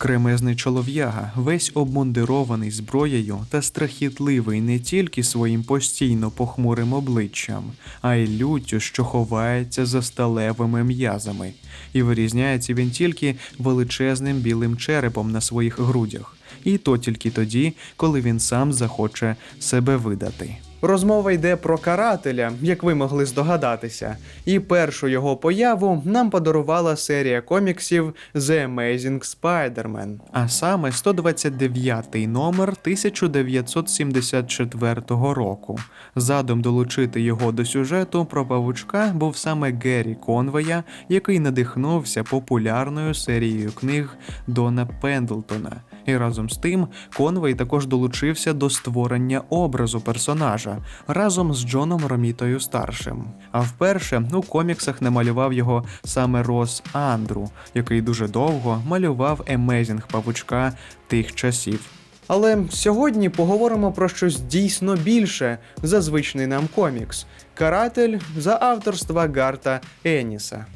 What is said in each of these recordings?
Кремезний чолов'яга, весь обмундирований зброєю та страхітливий не тільки своїм постійно похмурим обличчям, а й люттю, що ховається за сталевими м'язами, і вирізняється він тільки величезним білим черепом на своїх грудях, і то тільки тоді, коли він сам захоче себе видати. Розмова йде про карателя, як ви могли здогадатися, і першу його появу нам подарувала серія коміксів The Amazing Spider-Man. А саме 129-й номер 1974 року. Задум долучити його до сюжету про павучка був саме Геррі Конвея, який надихнувся популярною серією книг Дона Пендлтона. І разом з тим Конвей також долучився до створення образу персонажа разом з Джоном Ромітою старшим. А вперше у коміксах намалював його саме Рос Андру, який дуже довго малював емезінг павучка тих часів. Але сьогодні поговоримо про щось дійсно більше за звичний нам комікс Каратель за авторства Гарта Еніса.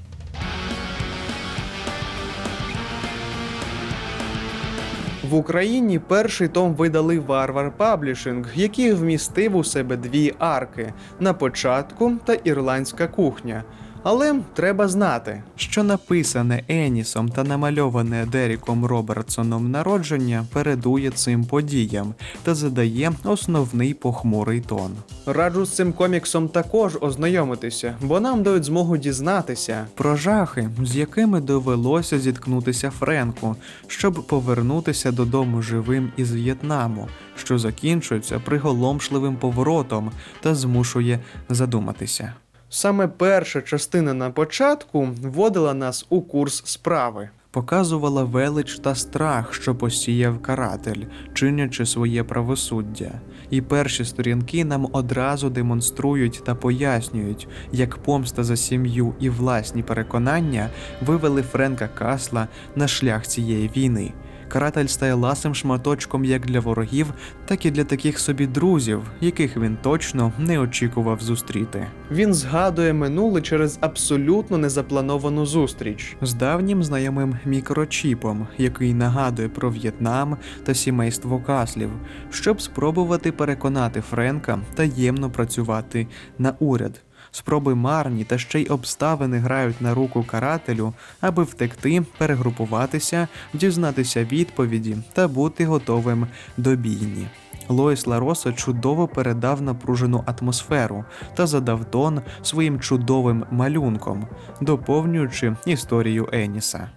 В Україні перший том видали Варвар Паблішинг, який вмістив у себе дві арки на початку та ірландська кухня. Але треба знати, Що написане Енісом та намальоване Деріком Робертсоном народження передує цим подіям та задає основний похмурий тон. раджу з цим коміксом також ознайомитися, бо нам дають змогу дізнатися, Про жахи, з якими довелося зіткнутися Френку, щоб повернутися додому живим із В'єтнаму, що закінчується приголомшливим поворотом та змушує задуматися. Саме перша частина на початку вводила нас у курс справи. Показувала велич та страх, що посіяв каратель, чинячи своє правосуддя. І перші сторінки нам одразу демонструють та пояснюють, як помста за сім'ю і власні переконання вивели Френка Касла на шлях цієї війни. Каратель стає ласим шматочком як для ворогів, так і для таких собі друзів, яких він точно не очікував зустріти. Він згадує минуле через абсолютно незаплановану зустріч. з давнім знайомим мікрочіпом, який нагадує про В'єтнам та сімейство Каслів, щоб спробувати переконати Френка таємно працювати на уряд. Спроби марні та ще й обставини грають на руку карателю, аби втекти, перегрупуватися, дізнатися відповіді та бути готовим до бійні. Лоїс Лароса чудово передав напружену атмосферу та задав тон своїм чудовим малюнком, доповнюючи історію Еніса.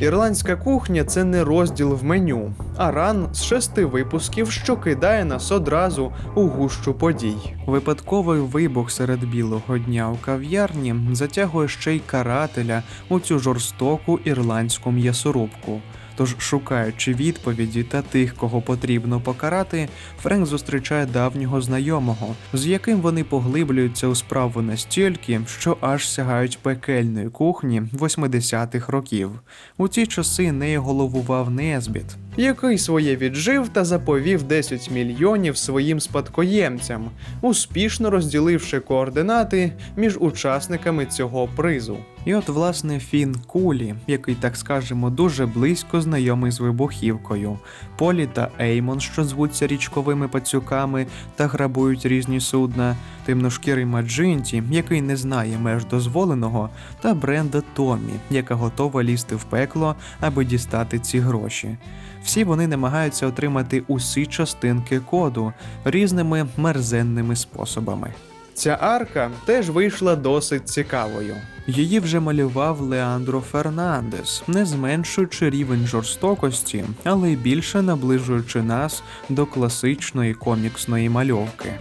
Ірландська кухня це не розділ в меню, а ран з шести випусків, що кидає нас одразу у гущу подій. Випадковий вибух серед білого дня у кав'ярні затягує ще й карателя у цю жорстоку ірландську м'ясорубку. Тож, шукаючи відповіді та тих, кого потрібно покарати, Френк зустрічає давнього знайомого, з яким вони поглиблюються у справу настільки, що аж сягають пекельної кухні 80-х років. У ті часи нею головував Незбіт, який своє віджив та заповів 10 мільйонів своїм спадкоємцям, успішно розділивши координати між учасниками цього призу. І от, власне, Фін Кулі, який, так скажемо, дуже близько знайомий з вибухівкою, Полі та Еймон, що звуться річковими пацюками та грабують різні судна, темношкірий Маджинті, який не знає меж дозволеного, та Бренда Томі, яка готова лізти в пекло, аби дістати ці гроші. Всі вони намагаються отримати усі частинки коду різними мерзенними способами. Ця арка теж вийшла досить цікавою. Її вже малював Леандро Фернандес, не зменшуючи рівень жорстокості, але й більше наближуючи нас до класичної коміксної мальовки.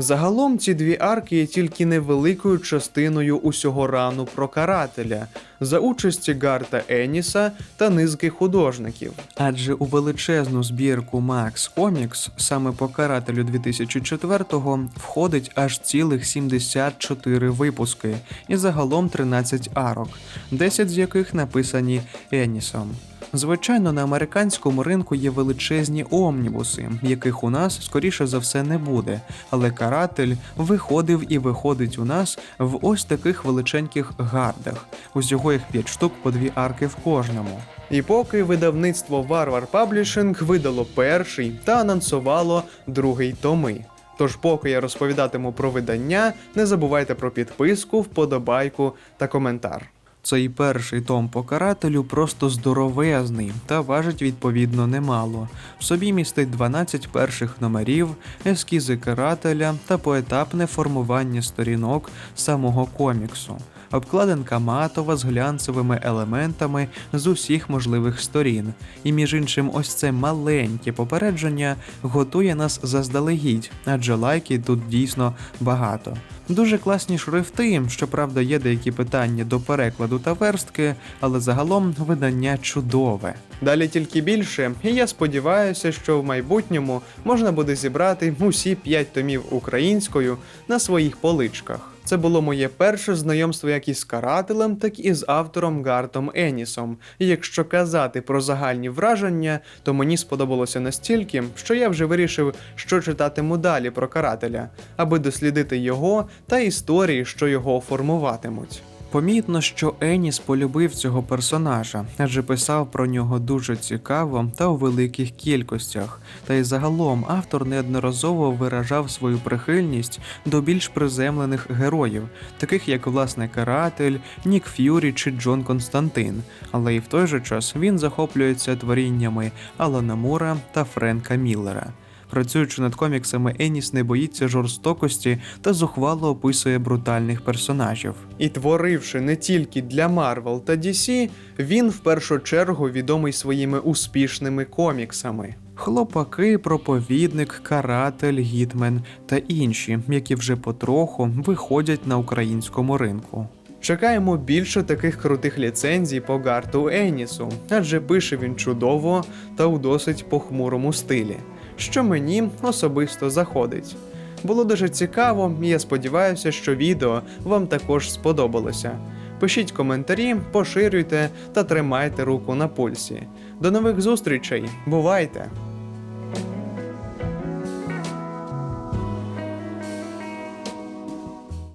Загалом ці дві арки є тільки невеликою частиною усього рану про карателя за участі Гарта Еніса та низки художників. Адже у величезну збірку Max Comics саме по карателю 2004-го входить аж цілих 74 випуски і загалом 13 арок, 10 з яких написані Енісом. Звичайно, на американському ринку є величезні омнібуси, яких у нас скоріше за все не буде. Але каратель виходив і виходить у нас в ось таких величеньких гардах. Усього їх 5 штук по дві арки в кожному. І поки видавництво Варвар Паблішинг видало перший та анонсувало другий томи. Тож, поки я розповідатиму про видання, не забувайте про підписку, вподобайку та коментар. Цей перший том по карателю просто здоровезний та важить відповідно немало. В собі містить 12 перших номерів, ескізи карателя та поетапне формування сторінок самого коміксу. Обкладинка матова з глянцевими елементами з усіх можливих сторін. І між іншим, ось це маленьке попередження готує нас заздалегідь, адже лайків тут дійсно багато. Дуже класні шрифти, щоправда, є деякі питання до перекладу та верстки, але загалом видання чудове. Далі тільки більше, і я сподіваюся, що в майбутньому можна буде зібрати усі 5 томів українською на своїх поличках. Це було моє перше знайомство як із карателем, так і з автором Гартом Енісом. І якщо казати про загальні враження, то мені сподобалося настільки, що я вже вирішив, що читатиму далі про карателя, аби дослідити його та історії, що його формуватимуть. Помітно, що Еніс полюбив цього персонажа, адже писав про нього дуже цікаво та у великих кількостях. Та й загалом автор неодноразово виражав свою прихильність до більш приземлених героїв, таких як власне Каратель, Нік Ф'юрі чи Джон Константин. Але і в той же час він захоплюється творіннями Алана Мура та Френка Міллера. Працюючи над коміксами, Еніс не боїться жорстокості та зухвало описує брутальних персонажів. І творивши не тільки для Marvel та DC, він в першу чергу відомий своїми успішними коміксами. Хлопаки, проповідник, каратель, гітмен та інші, які вже потроху виходять на українському ринку. Чекаємо більше таких крутих ліцензій по Гарту Енісу, адже пише він чудово та у досить похмурому стилі, що мені особисто заходить. Було дуже цікаво, і я сподіваюся, що відео вам також сподобалося. Пишіть коментарі, поширюйте та тримайте руку на пульсі. До нових зустрічей, бувайте!